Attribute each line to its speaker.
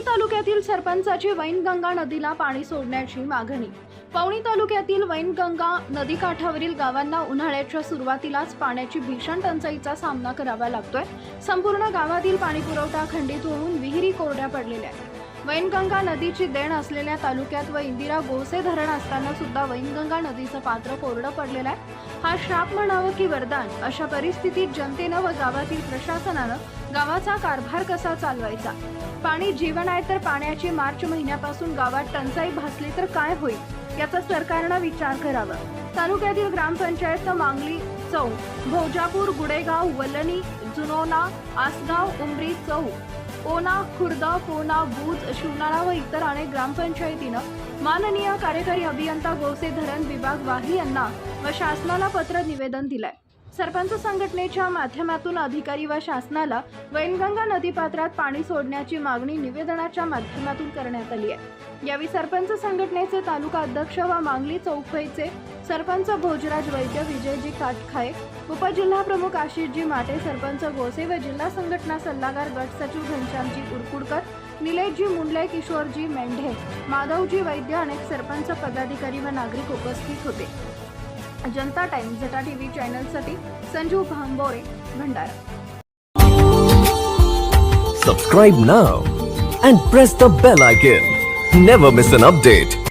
Speaker 1: तालुक्यातील सरपंचाची वैनगंगा नदीला पाणी सोडण्याची मागणी. पवनी तालुक्यातील वैनगंगा नदीकाठावरील गावांना उन्हाळ्याच्या सुरुवातीलाच पाण्याची भीषण टंचाईचा सामना करावा लागतोय. संपूर्ण गावातील पाणी पुरवठा खंडित होऊन विहिरी कोरड्या पडलेल्या आहेत. वैनगंगा नदीची देण असलेल्या तालुक्यात व इंदिरा गोसे धरण असताना सुद्धा वैनगंगा नदीचं पात्र कोरडं पडलेलं आहे. हा श्राप म्हणावं की वरदान? अशा परिस्थितीत जनतेनं व गावातील प्रशासनानं गावाचा कारभार कसा चालवायचा? पाणी जीवन आहे तर पाण्याची मार्च महिन्यापासून गावात टंचाई भासली तर काय होईल? याचा सरकारनं विचार करावा. तालुक्यातील ग्रामपंचायत मांगली चौक भोजापूर गुडेगाव वलणी जुनोना आसगाव उमरी चौ ओना खुर्दा कोना बूज शिवनाळा व इतर अनेक ग्रामपंचायतीनं माननीय कार्यकारी अभियंता गोसे धरण विभाग वाही यांना व शासनाला पत्र निवेदन दिलंय. सरपंच संघटनेच्या माध्यमातून अधिकारी व शासनाला वैनगंगा नदीपात्रात पाणी सोडण्याची मागणी निवेदनाच्या माध्यमातून करण्यात आली आहे. यावेळी सरपंच संघटनेचे तालुका अध्यक्ष व मांगली चौफईचे सरपंच भोजराज वैद्य विजयजी काटखाय उपजिल्हा प्रमुख आशिषजी माटे सरपंच गोसे व जिल्हा संघटना सल्लागार गट सचिव घनश्यामजी कुरकुडकर निलेशजी मुंडले किशोरजी मेंढे माधवजी वैद्य अनेक सरपंच पदाधिकारी व नागरिक उपस्थित होते. जनता टाइम जटा TV चॅनलसाठी Sanju Bhambore Bhandara.
Speaker 2: Subscribe now and press the bell icon never miss an update